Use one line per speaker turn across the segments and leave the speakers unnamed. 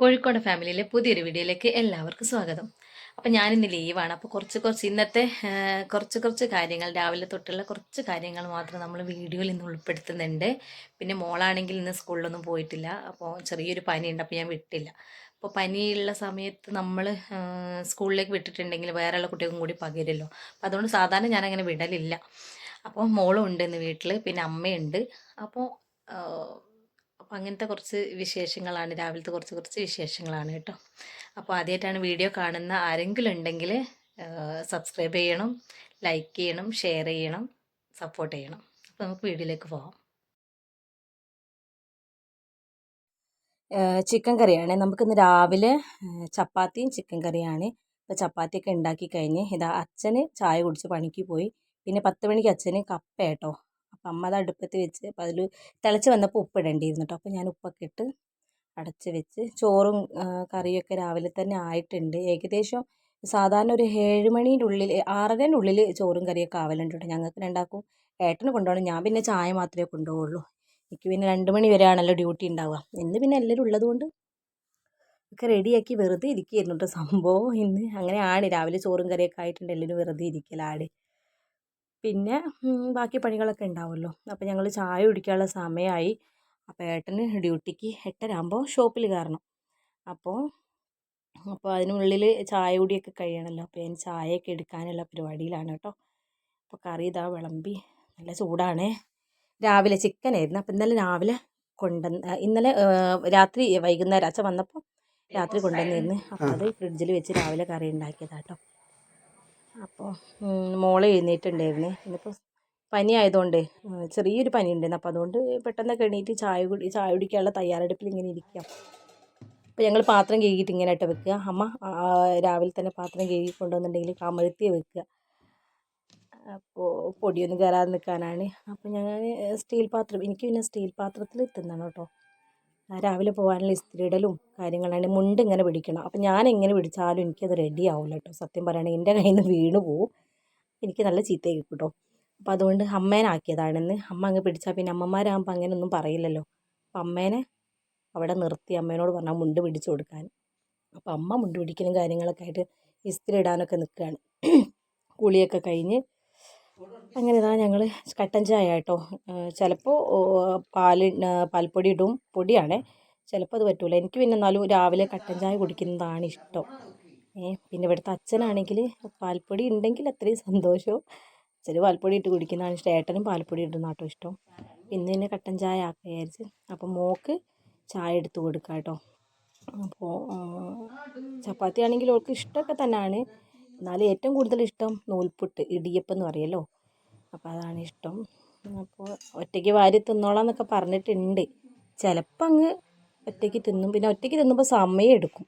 കോഴിക്കോട് ഫാമിലിയിലെ പുതിയൊരു വീഡിയോയിലേക്ക് എല്ലാവർക്കും സ്വാഗതം. അപ്പം ഞാനിന്ന് ലീവാണ് അപ്പോൾ കുറച്ച് കുറച്ച് ഇന്നത്തെ കുറച്ച് കുറച്ച് കാര്യങ്ങൾ രാവിലെ തൊട്ടുള്ള കുറച്ച് കാര്യങ്ങൾ മാത്രം നമ്മൾ വീഡിയോയിൽ ഇന്ന് ഉൾപ്പെടുത്തുന്നുണ്ട്. പിന്നെ മോളാണെങ്കിൽ ഇന്ന് സ്കൂളിലൊന്നും പോയിട്ടില്ല. അപ്പോൾ ചെറിയൊരു പനിയുണ്ട് അപ്പോൾ ഞാൻ വിട്ടില്ല. അപ്പോൾ പനിയുള്ള സമയത്ത് നമ്മൾ സ്കൂളിലേക്ക് വിട്ടിട്ടുണ്ടെങ്കിൽ വേറെയുള്ള കുട്ടികൾക്കും കൂടി പകരുമല്ലോ. അപ്പോൾ അതുകൊണ്ട് സാധാരണ ഞാനങ്ങനെ വിടലില്ല. അപ്പോൾ മോളും ഉണ്ട് ഇന്ന് വീട്ടിൽ പിന്നെ അമ്മയുണ്ട്. അപ്പോൾ അങ്ങനത്തെ കുറച്ച് വിശേഷങ്ങളാണ്. രാവിലത്തെ കുറച്ച് കുറച്ച് വിശേഷങ്ങളാണ് കേട്ടോ. അപ്പോൾ ആദ്യമായിട്ടാണ് വീഡിയോ കാണുന്ന ആരെങ്കിലും ഉണ്ടെങ്കിൽ സബ്സ്ക്രൈബ് ചെയ്യണം ലൈക്ക് ചെയ്യണം ഷെയർ ചെയ്യണം സപ്പോർട്ട് ചെയ്യണം. അപ്പോൾ നമുക്ക് വീഡിയോയിലേക്ക് പോകാം ചിക്കൻ കറിയാണ്. നമുക്കിന്ന് രാവിലെ ചപ്പാത്തിയും ചിക്കൻ കറിയാണ്. ഇപ്പോൾ ചപ്പാത്തിയൊക്കെ ഉണ്ടാക്കി കഴിഞ്ഞ് ഇതാ അച്ഛന് ചായ കുടിച്ച് പണിക്ക് പോയി. പിന്നെ പത്ത് മണിക്ക് അച്ഛന് കപ്പ കേട്ടോ. അപ്പം അമ്മ അത് അടുപ്പത്ത് വെച്ച് അപ്പം അതിൽ തിളച്ച് വന്നപ്പോൾ ഉപ്പ് ഇടേണ്ടിയിരുന്നു കേട്ടോ അപ്പോൾ ഞാൻ ഉപ്പൊക്കെ ഇട്ട് അടച്ച് വെച്ച് ചോറും കറിയൊക്കെ രാവിലെ തന്നെ ആയിട്ടുണ്ട്. ഏകദേശം സാധാരണ ഒരു ഏഴ് മണീന്റെ ഉള്ളിൽ ആറരേന്റെ ഉള്ളിൽ ചോറും കറിയൊക്കെ ആവലുണ്ട് കേട്ടോ ഞങ്ങൾക്ക് രണ്ടാക്കും ഏട്ടന് കൊണ്ടുപോകണം ഞാൻ പിന്നെ ചായ മാത്രമേ കൊണ്ടുപോകുള്ളൂ എനിക്ക് പിന്നെ രണ്ട് മണി വരെ ആണല്ലോ ഡ്യൂട്ടി ഉണ്ടാവുക ഇന്ന് പിന്നെ എല്ലാവരും ഉള്ളതുകൊണ്ട് ഒക്കെ റെഡിയാക്കി വെറുതെ ഇരിക്കുകയായിരുന്നു കേട്ടോ സംഭവം ഇന്ന്. അങ്ങനെയാണ് രാവിലെ ചോറും കറിയൊക്കെ ആയിട്ടുണ്ട് എല്ലാവരും വെറുതെ ഇരിക്കലാണ്. പിന്നെ ബാക്കി പണികളൊക്കെ ഉണ്ടാവുമല്ലോ. അപ്പോൾ ഞങ്ങൾ ചായ കുടിക്കാനുള്ള സമയമായി. അപ്പോൾ ഏട്ടന് ഡ്യൂട്ടിക്ക് എട്ടര ആകുമ്പോൾ ഷോപ്പിൽ കയറണം. അപ്പോൾ അപ്പോൾ അതിനുള്ളിൽ ചായ കുടിയൊക്കെ കഴിയണമല്ലോ അപ്പോൾ ഞാൻ ചായയൊക്കെ എടുക്കാനുള്ള പരിപാടിയിലാണ് കേട്ടോ. അപ്പോൾ കറി ഇതാ വിളമ്പി. നല്ല ചൂടാണ്. രാവിലെ ചിക്കൻ ആയിരുന്നു. അപ്പോൾ ഇന്നലെ രാവിലെ കൊണ്ടുവന്ന് ഇന്നലെ രാത്രി വൈകുന്നേരം അച്ഛൻ വന്നപ്പോൾ രാത്രി കൊണ്ടുവന്നിരുന്നു. അപ്പോൾ അത് ഫ്രിഡ്ജിൽ വെച്ച് രാവിലെ കറി ഉണ്ടാക്കിയതാട്ടോ അപ്പോൾ മോളെ എഴുന്നേറ്റുണ്ടായിരുന്നു ഇന്നിപ്പോൾ പനി ആയതുകൊണ്ട് ചെറിയൊരു പനി ഉണ്ടായിരുന്നു അപ്പോൾ അതുകൊണ്ട് പെട്ടെന്നൊക്കെ എണീറ്റ് ചായ കുടി ചായ കുടിക്കാനുള്ള തയ്യാറെടുപ്പിൽ ഇങ്ങനെ ഇരിക്കാം. അപ്പോൾ ഞങ്ങൾ പാത്രം കഴുകിയിട്ട് ഇങ്ങനെ ഇട്ട് വെക്കുക. അമ്മ രാവിലെ തന്നെ പാത്രം കഴുകി കൊണ്ടുവന്നിട്ടുണ്ടെങ്കിൽ കമഴ്ത്തി വെക്കുക. അപ്പോൾ പൊടിയൊന്നും കയറാതെ നിൽക്കാനാണ്. അപ്പോൾ ഞാൻ സ്റ്റീൽ പാത്രം എനിക്ക് പിന്നെ സ്റ്റീൽ പാത്രത്തിൽ തിന്നണം കേട്ടോ. രാവിലെ പോകാനുള്ള ഇസ്തിരിയിടലും കാര്യങ്ങളാണ് മുണ്ട് ഇങ്ങനെ പിടിക്കണം. അപ്പോൾ ഞാൻ എങ്ങനെ പിടിച്ചാലും എനിക്കത് റെഡി ആവില്ല കേട്ടോ. സത്യം പറയുകയാണെങ്കിൽ എന്റെ കയ്യിൽ നിന്ന് വീണ് പോവും. എനിക്ക് നല്ല ചീത്ത കേൾക്കും കേട്ടോ. അപ്പോൾ അതുകൊണ്ട് അമ്മേനെ അമ്മേനാക്കിയതാണെന്ന്. അമ്മ അങ്ങ് പിടിച്ചാൽ പിന്നെ അമ്മമാരാകുമ്പോൾ അങ്ങനെയൊന്നും പറയില്ലല്ലോ. അപ്പം അമ്മേനെ അവിടെ നിർത്തി അമ്മേനോട് പറഞ്ഞാൽ മുണ്ട് പിടിച്ചു കൊടുക്കാൻ. അപ്പോൾ അമ്മ മുണ്ട് പിടിക്കലും കാര്യങ്ങളൊക്കെ ആയിട്ട് ഇസ്തിരി ഇടാനൊക്കെ നിൽക്കുകയാണ്. കുളിയൊക്കെ കഴിഞ്ഞ് അങ്ങനെ ഇതാ ഞങ്ങൾ കട്ടൻ ചായ കേട്ടോ. ചിലപ്പോൾ പാൽ പാൽപ്പൊടി ഇടും. പൊടിയാണ്. ചിലപ്പോൾ അത് പറ്റൂല. എനിക്ക് പിന്നെ എന്നാലും രാവിലെ കട്ടൻ ചായ കുടിക്കുന്നതാണ് ഇഷ്ടം. ഏ പിന്നെ ഇവിടുത്തെ അച്ഛനാണെങ്കിൽ പാൽപ്പൊടി ഉണ്ടെങ്കിൽ അത്രയും സന്തോഷവും. അച്ഛന് പാൽപ്പൊടി ഇട്ട് കുടിക്കുന്നതാണ് ഇഷ്ടം. ഏട്ടനും പാൽപ്പൊടി ഇടുന്ന കേട്ടോ ഇഷ്ടം. ഇന്ന് തന്നെ കട്ടൻ ചായ ആക്കുക വിചാരിച്ച്. അപ്പം മോക്ക് ചായ എടുത്ത് കൊടുക്കാം കേട്ടോ. അപ്പോൾ ചപ്പാത്തി ആണെങ്കിൽ അവൾക്ക് ഇഷ്ടമൊക്കെ തന്നെയാണ് എന്നാലും ഏറ്റവും കൂടുതൽ ഇഷ്ടം നൂൽപുട്ട് ഇടിയപ്പം എന്ന് പറയുമല്ലോ അപ്പോൾ അതാണ് ഇഷ്ടം. അപ്പോൾ ഒറ്റയ്ക്ക് വാരി തിന്നോളാം എന്നൊക്കെ പറഞ്ഞിട്ടുണ്ട്. ചിലപ്പോൾ അങ്ങ് ഒറ്റയ്ക്ക് തിന്നും. പിന്നെ ഒറ്റയ്ക്ക് തിന്നുമ്പോൾ സമയം എടുക്കും.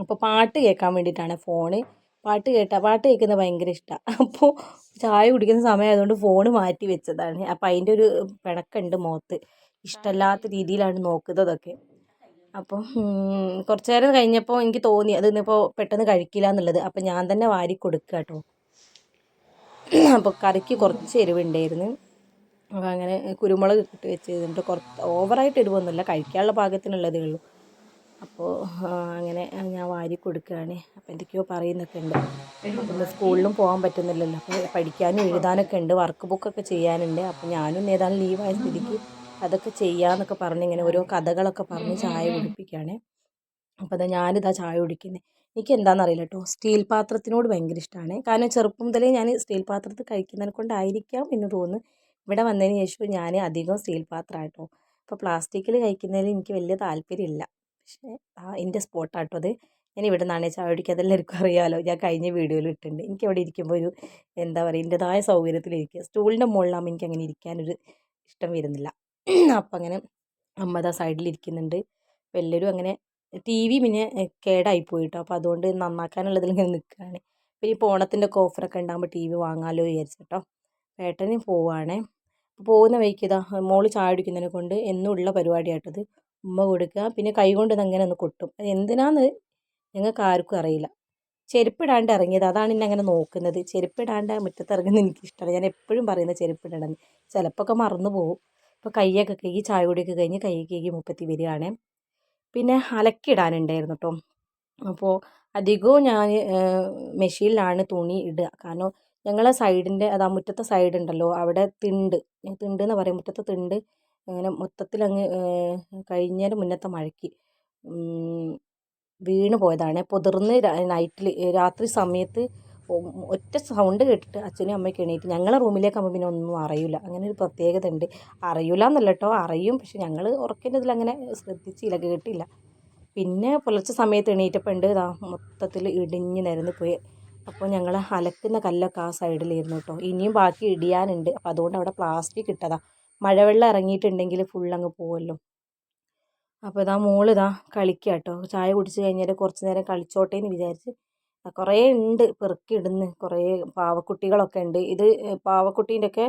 അപ്പോൾ പാട്ട് കേൾക്കാൻ വേണ്ടിയിട്ടാണ് ഫോണ്. പാട്ട് കേട്ടാ പാട്ട് കേൾക്കുന്നത് ഭയങ്കര ഇഷ്ടമാണ് അപ്പോൾ ചായ കുടിക്കുന്ന സമയമായതുകൊണ്ട് ഫോണ് മാറ്റി വെച്ചതാണ്. അപ്പോൾ അതിന്റെ ഒരു പിണക്കുണ്ട് മുഖത്ത് ഇഷ്ടമല്ലാത്ത രീതിയിലാണ് നോക്കുന്നതൊക്കെ. അപ്പം കുറച്ച് നേരം കഴിഞ്ഞപ്പോൾ എനിക്ക് തോന്നി അത് ഇന്നിപ്പോൾ പെട്ടെന്ന് കഴിക്കില്ല എന്നുള്ളത്. അപ്പം ഞാൻ തന്നെ വാരി കൊടുക്കുക കേട്ടോ. അപ്പോൾ കറിക്ക് കുറച്ച് എരിവുണ്ടായിരുന്നു. അപ്പോൾ അങ്ങനെ കുരുമുളക് ഇട്ട് വെച്ച് എന്നിട്ട് കുറച്ച് ഓവറായിട്ട് എരിവൊന്നുമില്ല. കഴിക്കാനുള്ള പാകത്തിനുള്ളതേ ഉള്ളൂ. അപ്പോൾ അങ്ങനെ ഞാൻ വാരി കൊടുക്കുകയാണ്. അപ്പോൾ എന്തൊക്കെയോ പറയുന്നൊക്കെ ഉണ്ട്. പിന്നെ സ്കൂളിലും പോകാൻ പറ്റുന്നില്ലല്ലോ. അപ്പോൾ പഠിക്കാനും എഴുതാനൊക്കെ ഉണ്ട്. വർക്ക് ബുക്കൊക്കെ ചെയ്യാനുണ്ട്. അപ്പോൾ ഞാനും ഏതാണ്ട് ലീവായ സ്ഥിതിക്ക് അതൊക്കെ ചെയ്യാമെന്നൊക്കെ പറഞ്ഞ് ഇങ്ങനെ ഓരോ കഥകളൊക്കെ പറഞ്ഞ് ചായ കുടിപ്പിക്കുകയാണ്. അപ്പോൾ അതാ ഞാനിതാ ചായ കുടിക്കുന്നത് എനിക്ക് എന്താണെന്ന് അറിയില്ല കേട്ടോ സ്റ്റീൽ പാത്രത്തിനോട് ഭയങ്കര ഇഷ്ടമാണ് കാരണം ചെറുപ്പം മുതലേ ഞാൻ സ്റ്റീൽ പാത്രത്തിൽ കഴിക്കുന്നതിനെ കൊണ്ടായിരിക്കാം എന്ന് തോന്നുന്നു. ഇവിടെ വന്നതിന് ശേഷം ഞാൻ അധികം സ്റ്റീൽ പാത്രമാണ് കേട്ടോ അപ്പോൾ പ്ലാസ്റ്റിക്കിൽ കഴിക്കുന്നതിൽ എനിക്ക് വലിയ താല്പര്യമില്ല. പക്ഷേ ആ എന്റെ സ്പോട്ടാട്ടോ അത്. ഞാൻ ഇവിടെ നിന്നാണ് ചായ കുടിക്കുക. അതെല്ലാവർക്കും അറിയാമല്ലോ ഞാൻ കഴിഞ്ഞ വീഡിയോയിൽ ഇട്ടിട്ടുണ്ട്. എനിക്ക് അവിടെ ഇരിക്കുമ്പോൾ ഒരു എന്താ പറയുക എന്റെതായ സൗകര്യത്തിലിരിക്കുക. സ്റ്റൂളിന്റെ മുകളിലാകുമ്പോൾ എനിക്ക് അങ്ങനെ ഇരിക്കാനൊരു ഇഷ്ടം വരുന്നില്ല. അപ്പം അങ്ങനെ അമ്മ ദാ സൈഡിൽ ഇരിക്കുന്നുണ്ട് അപ്പം എല്ലാവരും അങ്ങനെ ടി വി പിന്നെ കേടായി പോയി കേട്ടോ അപ്പോൾ അതുകൊണ്ട് നന്നാക്കാനുള്ളതിൽ ഇങ്ങനെ നിൽക്കുകയാണ് പിന്നെ ഇപ്പോൾ ഓണത്തിന്റെ ഒക്കെ ഓഫറൊക്കെ ഉണ്ടാകുമ്പോൾ ടി വി വാങ്ങാമല്ലോ വിചാരിച്ചു കേട്ടോ ഏട്ടന് പോവാണേ. പോകുന്ന വഴിക്ക് ഇതാ മോൾ ചായ കുടിക്കുന്നതിനെ കൊണ്ട് എന്നുള്ള പരിപാടിയായിട്ടത് ഉമ്മ കൊടുക്കുക പിന്നെ കൈ കൊണ്ട് ഇത് അങ്ങനെ ഒന്ന് കൊട്ടും. അത് എന്തിനാന്ന് ഞങ്ങൾക്ക് ആർക്കും അറിയില്ല. ചെരുപ്പിടാണ്ട് ഇറങ്ങിയത്. അതാണ് എന്നെ അങ്ങനെ നോക്കുന്നത്. ചെരുപ്പിടാണ്ട് മുറ്റത്ത് ഇറങ്ങുന്നത് എനിക്ക് ഇഷ്ടമല്ല ഞാൻ എപ്പോഴും പറയുന്നത് ചെരുപ്പിടണം ചിലപ്പോൾ ഒക്കെ മറന്നു പോകും ഇപ്പോൾ കൈയൊക്കെ കഴുകി ചായ കുടിയൊക്കെ കഴിഞ്ഞ് കൈ കഴുകി മുപ്പത്തി വരികയാണ്. പിന്നെ അലക്കിയിടാനുണ്ടായിരുന്നു കേട്ടോ അപ്പോൾ അധികവും ഞാൻ മെഷീനിലാണ് തുണി ഇടുക. കാരണം ഞങ്ങളെ സൈഡിന്റെ അതാ മുറ്റത്തെ സൈഡ് ഉണ്ടല്ലോ അവിടെ തിണ്ട്. തിണ്ട് എന്ന് പറയും. മുറ്റത്തെ തിണ്ട് അങ്ങനെ മൊത്തത്തിൽ അങ്ങ് കഴിഞ്ഞതിന് മുന്നത്തെ മഴയ്ക്ക് വീണ് പോയതാണ്. പൊതിർന്ന് നൈറ്റിൽ രാത്രി സമയത്ത് ഒറ്റ സൗണ്ട് കേട്ടിട്ട് അച്ഛനും അമ്മയ്ക്ക് എണീറ്റ് ഞങ്ങളെ റൂമിലേക്ക് ആകുമ്പോൾ പിന്നെ ഒന്നും അറിയില്ല അങ്ങനെ ഒരു പ്രത്യേകത ഉണ്ട് അറിയില്ല എന്നല്ല കേട്ടോ അറിയും. പക്ഷെ ഞങ്ങൾ ഉറക്കിന്റെ ഇതിൽ അങ്ങനെ ശ്രദ്ധിച്ചില്ല കേട്ടില്ല. പിന്നെ പുലർച്ചെ സമയത്ത് എണീറ്റപ്പോൾ ഉണ്ട് ഇതാ മൊത്തത്തിൽ ഇടിഞ്ഞ് നിരന്ന് പോയി. അപ്പോൾ ഞങ്ങൾ അലക്കുന്ന കല്ലൊക്കെ ആ സൈഡിലായിരുന്നു കേട്ടോ ഇനിയും ബാക്കി ഇടിയാനുണ്ട്. അപ്പോൾ അതുകൊണ്ട് അവിടെ പ്ലാസ്റ്റിക് ഇട്ടതാ. മഴവെള്ളം ഇറങ്ങിയിട്ടുണ്ടെങ്കിൽ ഫുൾ അങ്ങ് പോവല്ലോ. അപ്പോൾ ഇതാ മോളിതാ കളിക്കുക കേട്ടോ ചായ കുടിച്ച് കഴിഞ്ഞാൽ കുറച്ച് നേരം കളിച്ചോട്ടേന്ന് വിചാരിച്ച് കുറേ ഉണ്ട് പെറുക്കി ഇടുന്ന് കുറേ പാവക്കുട്ടികളൊക്കെ ഉണ്ട് ഇത് പാവക്കുട്ടീന്റെയൊക്കെ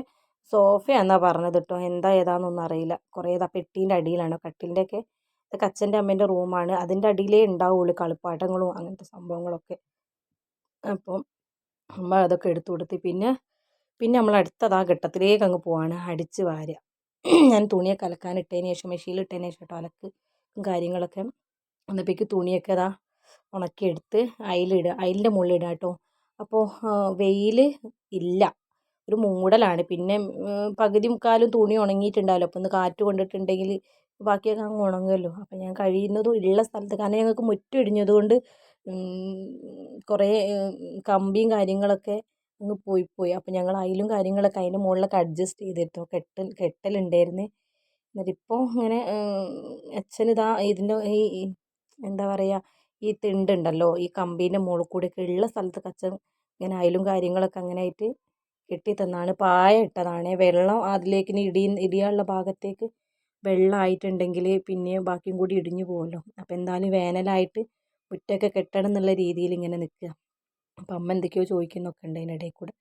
സോഫയാണെന്നാണ് പറഞ്ഞത് കേട്ടോ എന്താ ഏതാണെന്നൊന്നും അറിയില്ല. കുറേ ഇതാ പെട്ടീന്റെ അടിയിലാണ്. കട്ടിലിന്റെയൊക്കെ ഇതൊക്കെ അച്ഛന്റെ അമ്മേന്റെ റൂമാണ്. അതിന്റെ അടിയിലേ ഉണ്ടാവുള്ളൂ കളിപ്പാട്ടങ്ങളും അങ്ങനത്തെ സംഭവങ്ങളൊക്കെ. അപ്പം അമ്മ അതൊക്കെ എടുത്തു കൊടുത്ത്. പിന്നെ പിന്നെ നമ്മൾ അടുത്തത് ആ ഘട്ടത്തിലേക്ക് അങ്ങ് പോവാണ്. അടിച്ച് വാരുക. ഞാൻ തുണിയൊക്കെ അലക്കാൻ ഇട്ടതിന് ശേഷം മെഷീനിൽ ഇട്ടതിന് ശേഷം കേട്ടോ അലക്ക് കാര്യങ്ങളൊക്കെ. എന്നപ്പേക്ക് തുണിയൊക്കെ ഇതാ ഉണക്കിയെടുത്ത് അയിലിടുക അതിന്റെ മുകളിൽ ഇടുക കേട്ടോ അപ്പോൾ വെയിൽ ഇല്ല. ഒരു മൂടലാണ്. പിന്നെ പകുതി മുക്കാലും തുണി ഉണങ്ങിയിട്ടുണ്ടാവില്ല. അപ്പോൾ ഒന്ന് കാറ്റ് കൊണ്ടിട്ടുണ്ടെങ്കിൽ ബാക്കിയൊക്കെ അങ്ങ് ഉണങ്ങുമല്ലോ. അപ്പോൾ ഞാൻ കഴിയുന്നതും ഉള്ള സ്ഥലത്ത് കാരണം ഞങ്ങൾക്ക് മുറ്റം ഇടിഞ്ഞതുകൊണ്ട് കുറേ കമ്പിയും കാര്യങ്ങളൊക്കെ അങ്ങ് പോയി പോയി. അപ്പോൾ ഞങ്ങൾ അതിലും കാര്യങ്ങളൊക്കെ അതിന്റെ മുകളിലൊക്കെ അഡ്ജസ്റ്റ് ചെയ്തിട്ടോ കെട്ടൽ കെട്ടലുണ്ടായിരുന്നു എന്നിട്ടിപ്പോൾ ഇങ്ങനെ അച്ഛനിതാ ഇതിന്റെ ഈ എന്താ പറയുക ഈ തിണ്ടുണ്ടല്ലോ ഈ കമ്പീന്റെ മുകളിൽ കൂടെയൊക്കെ ഉള്ള സ്ഥലത്ത് കച്ച ഇങ്ങനെ അയലും കാര്യങ്ങളൊക്കെ അങ്ങനെ ആയിട്ട് കെട്ടി തന്നാണ് പായ ഇട്ടതാണ്. വെള്ളം അതിലേക്ക് ഇടി ഇടിയാനുള്ള ഭാഗത്തേക്ക് വെള്ളമായിട്ടുണ്ടെങ്കിൽ പിന്നെ ബാക്കിയും കൂടി ഇടിഞ്ഞു പോകുമല്ലോ അപ്പോൾ എന്തായാലും വേനലായിട്ട് മുറ്റമൊക്കെ കെട്ടണം എന്നുള്ള രീതിയിൽ ഇങ്ങനെ നിൽക്കുക. അപ്പം അമ്മ എന്തൊക്കെയോ ചോദിക്കുന്നൊക്കെ ഉണ്ട് അതിനിടയിൽ കൂടെ.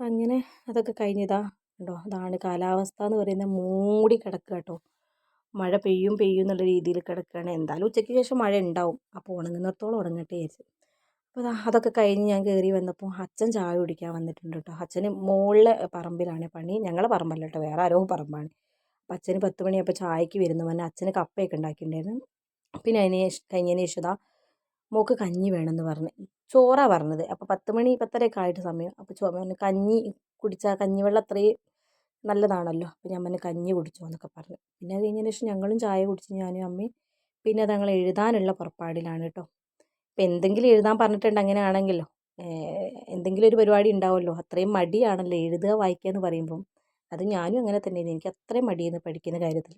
അങ്ങനെ അതൊക്കെ കഴിഞ്ഞതാ ഉണ്ടോ അതാണ് കാലാവസ്ഥ എന്ന് പറയുന്നത്. മൂടി കിടക്കുക കേട്ടോ. മഴ പെയ്യും പെയ്യും എന്നുള്ള രീതിയിൽ കിടക്കുകയാണ് എന്തായാലും ഉച്ചയ്ക്ക് ശേഷം മഴ ഉണ്ടാവും. അപ്പോൾ ഉണങ്ങുന്നിടത്തോളം ഉണങ്ങട്ടെ വിചാരിച്ച്. അപ്പോൾ അതൊക്കെ കഴിഞ്ഞ് ഞാൻ കയറി വന്നപ്പോൾ അച്ഛൻ ചായ കുടിക്കാൻ വന്നിട്ടുണ്ട് കേട്ടോ. അച്ഛന് മുകളിലെ പറമ്പിലാണ് പണി. ഞങ്ങളെ പറമ്പല്ല കേട്ടോ. വേറെ ആരോ പറമ്പാണ്. അപ്പം അച്ഛന് പത്ത് മണിയപ്പോൾ ചായക്ക് വരുന്നു പറഞ്ഞാൽ അച്ഛന് കപ്പയൊക്കെ ഉണ്ടാക്കിയിട്ടുണ്ടായിരുന്നു. പിന്നെ അതിന് കഴിഞ്ഞതിന് ശേഷം മോക്ക് കഞ്ഞി വേണമെന്ന് പറഞ്ഞ്. ചോറാണ് പറഞ്ഞത്. അപ്പോൾ പത്ത് മണി പത്തരയൊക്കെ ആയിട്ട് സമയം. അപ്പോൾ കഞ്ഞി കുടിച്ചാൽ കഞ്ഞിവെള്ളം അത്രയും നല്ലതാണല്ലോ. അപ്പോൾ ഞാൻ പറഞ്ഞു കഞ്ഞി കുടിച്ചോ എന്നൊക്കെ പറഞ്ഞു. പിന്നെ അത് കഴിഞ്ഞതിന് ശേഷം ഞങ്ങളും ചായ കുടിച്ച് ഞാനും അമ്മയും പിന്നെ അത് ഞങ്ങൾ എഴുതാനുള്ള പുറപ്പാടിലാണ് കേട്ടോ. ഇപ്പം എന്തെങ്കിലും എഴുതാൻ പറഞ്ഞിട്ടുണ്ട് അങ്ങനെയാണെങ്കിലോ എന്തെങ്കിലും ഒരു പരിപാടി ഉണ്ടാവുമല്ലോ. അത്രയും മടിയാണല്ലോ എഴുതുക വായിക്കുക എന്ന് പറയുമ്പം. അത് ഞാനും അങ്ങനെ തന്നെയാണ്. എനിക്ക് അത്രയും മടിയെന്ന് പഠിക്കുന്ന കാര്യത്തിൽ.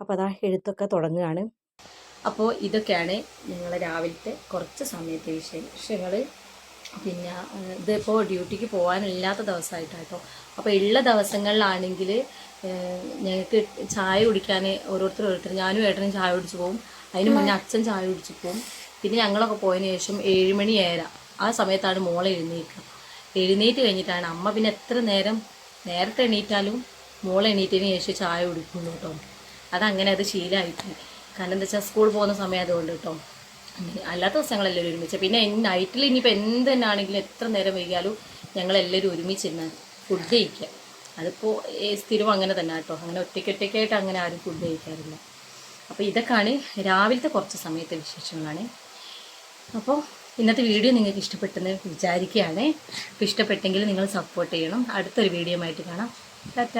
അപ്പോൾ അതാ എഴുത്തൊക്കെ തുടങ്ങുകയാണ്. അപ്പോൾ ഇതൊക്കെയാണ് ഞങ്ങളെ രാവിലത്തെ കുറച്ച് സമയത്തെ വിശേഷങ്ങൾ പിന്നെ ഇതിപ്പോൾ ഡ്യൂട്ടിക്ക് പോകാനില്ലാത്ത ദിവസമായിട്ടാട്ടോ അപ്പോൾ ഉള്ള ദിവസങ്ങളിലാണെങ്കിൽ ഞങ്ങൾക്ക് ചായ കുടിക്കാൻ ഓരോരുത്തർ ഓരോരുത്തർ ഞാനും ഏട്ടനും ചായ കുടിച്ച് പോകും അതിന് മുന്നേ അച്ഛൻ ചായ കുടിച്ച് പോകും പിന്നെ ഞങ്ങളൊക്കെ പോയതിന് ശേഷം ഏഴുമണി ഏഴര. ആ സമയത്താണ് മോളെ എഴുന്നേൽക്കുക എഴുന്നേറ്റ് കഴിഞ്ഞിട്ടാണ് അമ്മ പിന്നെ എത്ര നേരം നേരത്തെ എണീറ്റാലും മോളെ എണീറ്റതിന് ശേഷം ചായ കുടിക്കുന്നു കേട്ടോ അതങ്ങനെ അത് ശീലമായിട്ട് കാരണം എന്താ വെച്ചാൽ സ്കൂൾ പോകുന്ന സമയം അതുകൊണ്ട് കേട്ടോ അല്ലാത്ത ദിവസങ്ങളെല്ലാവരും ഒരുമിച്ച്. പിന്നെ നൈറ്റിൽ ഇനിയിപ്പോൾ എന്ത് തന്നെ ആണെങ്കിലും എത്ര നേരം വൈകിയാലും ഞങ്ങളെല്ലാവരും ഒരുമിച്ചിരുന്ന് ഫുഡ് കഴിക്കുക. അതിപ്പോൾ സ്ഥിരം അങ്ങനെ തന്നെ കേട്ടോ. അങ്ങനെ ഒറ്റയ്ക്കൊറ്റയ്ക്കായിട്ട് അങ്ങനെ ആരും ഫുഡ് കഴിക്കാറില്ല. അപ്പോൾ ഇതൊക്കെയാണ് രാവിലത്തെ കുറച്ച് സമയത്തെ വിശേഷങ്ങളാണ്. അപ്പോൾ ഇന്നത്തെ വീഡിയോ നിങ്ങൾക്ക് ഇഷ്ടപ്പെട്ടെന്ന് വിചാരിക്കുകയാണ്. ഇഷ്ടപ്പെട്ടെങ്കിൽ നിങ്ങൾ സപ്പോർട്ട് ചെയ്യണം. അടുത്തൊരു വീഡിയോ ആയിട്ട് കാണാം. ടാറ്റ.